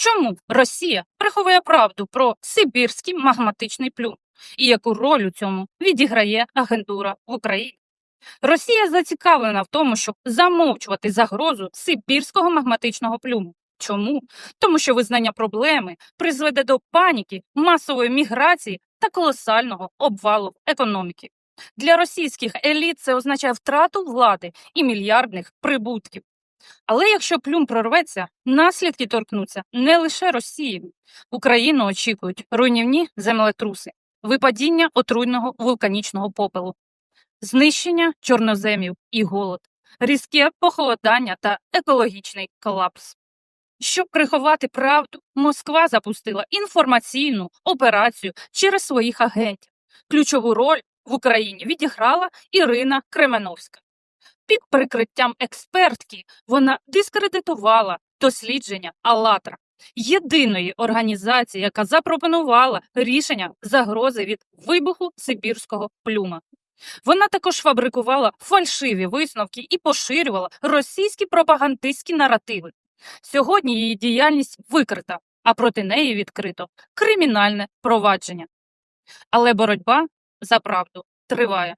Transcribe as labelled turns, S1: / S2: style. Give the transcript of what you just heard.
S1: Чому Росія приховує правду про сибірський магматичний плюм і яку роль у цьому відіграє агентура в Україні? Росія зацікавлена в тому, щоб замовчувати загрозу сибірського магматичного плюму. Чому? Тому що визнання проблеми призведе до паніки, масової міграції та колосального обвалу економіки. Для російських еліт це означає втрату влади і мільярдних прибутків. Але якщо плюм прорветься, наслідки торкнуться не лише Росії. Україну очікують руйнівні землетруси, випадіння отруйного вулканічного попелу, знищення чорноземів і голод, різке похолодання та екологічний колапс. Щоб приховати правду, Москва запустила інформаційну операцію через своїх агентів. Ключову роль в Україні відіграла Ірина Кременовська. Під прикриттям експертки вона дискредитувала дослідження «АЛЛАТРА» – єдиної організації, яка запропонувала рішення загрози від вибуху сибірського плюма. Вона також фабрикувала фальшиві висновки і поширювала російські пропагандистські наративи. Сьогодні її діяльність викрита, а проти неї відкрито кримінальне провадження. Але боротьба за правду триває.